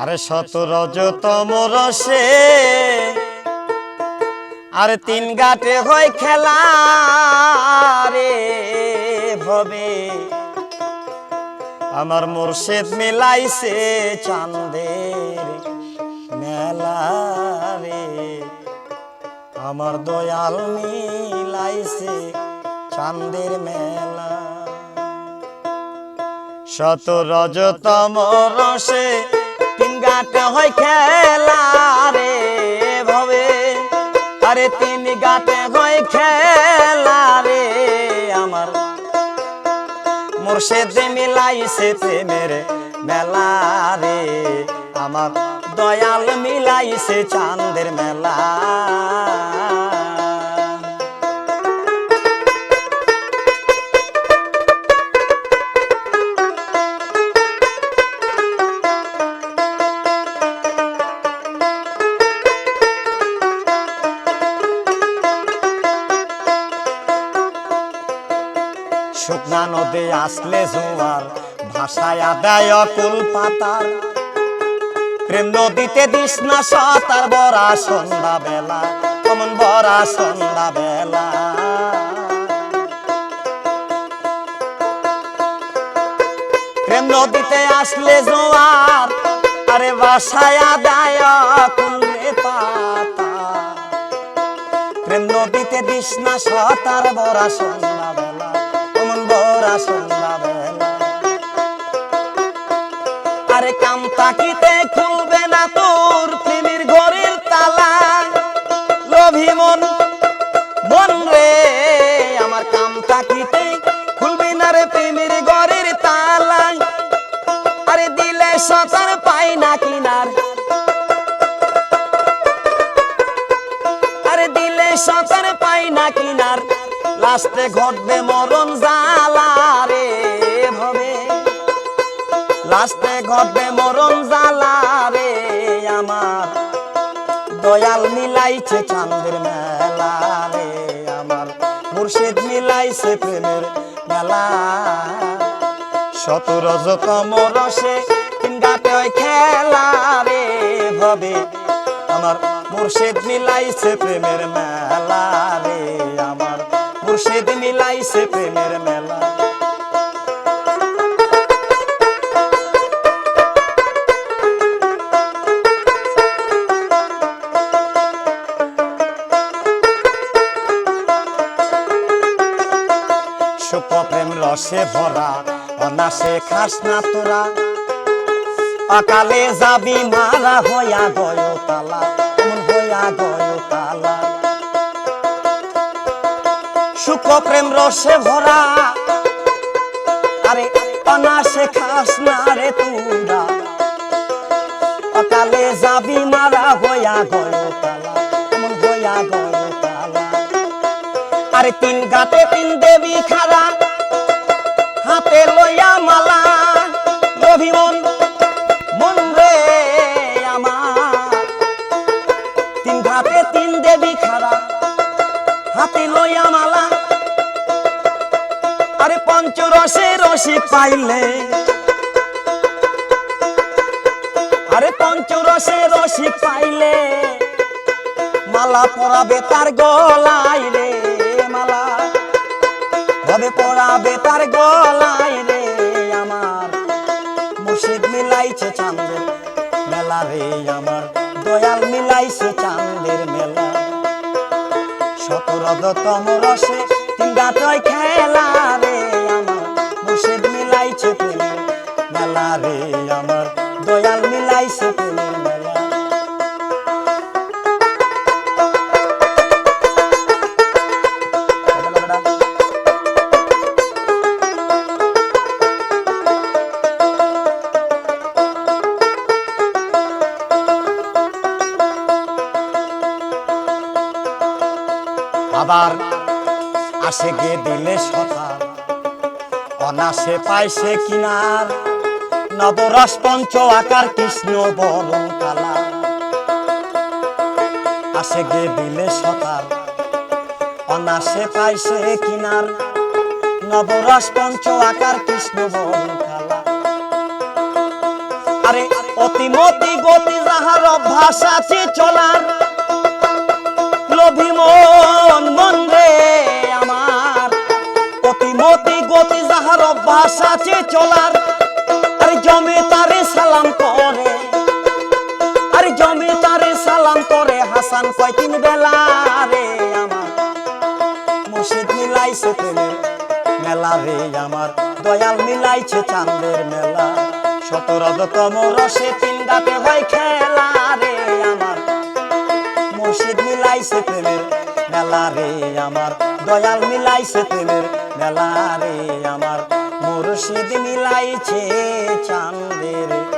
আরে শত রজতম রসে আর তিন গাটে হয় খেলা রে ভবে আমার মুর্শিদ মিলাইছে চাঁদের মেলা রে। আমার দয়াল মিলাইছে চান্দের মেলা। শত রজতম রসে হয় খেলা রে ভবে। আরে তিন গাতে হয় খেলা রে আমার। মুর্শেদ মিলাইছে প্রেমের মেলা রে। আমার দয়াল মিলাইছে চাঁদের মেলা। শুকনা নদী আসলে জোয়ার, ভাষায় আদায় কুল পাতার। প্রেম নদীতে দিস না সাতার বরা সন্ধ্যা বেলা কমন বরা সন্ধ্যা বেলা। প্রেম নদীতে আসলে জোয়ার, আরে বাসায় আদায় কুল পাতা প্রেম নদীতে দিস না সাতার বরা সন্ধ্যা বেলা আরে কাম তাকিতে খুলবে না তোর প্রেমের ঘরের তালা। মন মন রে, আমার কাম তাকিতে না রে প্রেমের ঘরের তালা। আরে দিলে সতার পাই না কিনার। আরে দিলে সতার পাই না কিনার। লাস্টে ঘটবে মরণ জালা রে ভবে। লাস্টে ঘটবে মরণ জালা রে আমার। দয়াল মিলাইছে চাঁদের মেলা রে আমার। মুর্শিদ মিলাইছে প্রেমের মেলা। শত রজতম রসে তিন গাতে ওই খেলা রে ভবে। আমার মুর্শিদ মিলাইছে প্রেমের মেলা রে আমার। মুর্শিদ মিলাইছে প্রেমের মেলা। সুখ প্রেম রসে ভরা, অনাসে খাস না তোরা। অকালে যাবি মারা হইয়া গয় তালা হইয়া গয় তালা সুখ প্রেম রসে ভরা। আরে অনাসে খাস না রে তোরা। অকালে যাবি মারা হইয়া গয়তালা হইয়া গয় তালা আরে, তিন গাতে তিন দেবী খারা হাতে লইয়া মালা। অভিমন মন রে আমার। তিন ঘাটে তিন দেবী খারা হাতে লইয়া মালা। পঞ্চরসে রসি পাইলে। আরে পঞ্চরসে রসি পাইলে। মালা পরাবে তার গলায় রে মালা। ভবে পরাবে তার গলায় রে আমার। মুর্শিদ মিলাইছে চাঁদের মেলা রে আমার। দয়াল মিলাইছে চাঁদের মেলা। শতরদতম রসে আবার আসে গে দিলে সকাল অনাসে পাইছে কিনার, নবরস পঞ্চ আকার, কৃষ্ণ বরণ কালা আসে গে দিলে সকাল অনাসে পাইছে কিনার, নবরস পঞ্চ আকার, কৃষ্ণ বরণ কালা আরে অতিমতি গতি যাহার অভ্যাস আছে চলার আছে চলার, আরে জমে তারে সালাম করে। আরে জমে তারে সালাম করে, হাসান কয়, তিন বেলা রে আমার মুর্শিদ মিলাইছে প্রেমের মেলা রে আমার, দয়াল মিলাইছে চাঁদের মেলা। সতরতম রসে তিন হয় খেলা রে আমার মুর্শিদ মিলাইছে প্রেমের মেলা রে আমার, দয়াল মিলাইছে প্রেমের মেলা রে আমার। মুর্শিদ মিলাইছে চাঁদের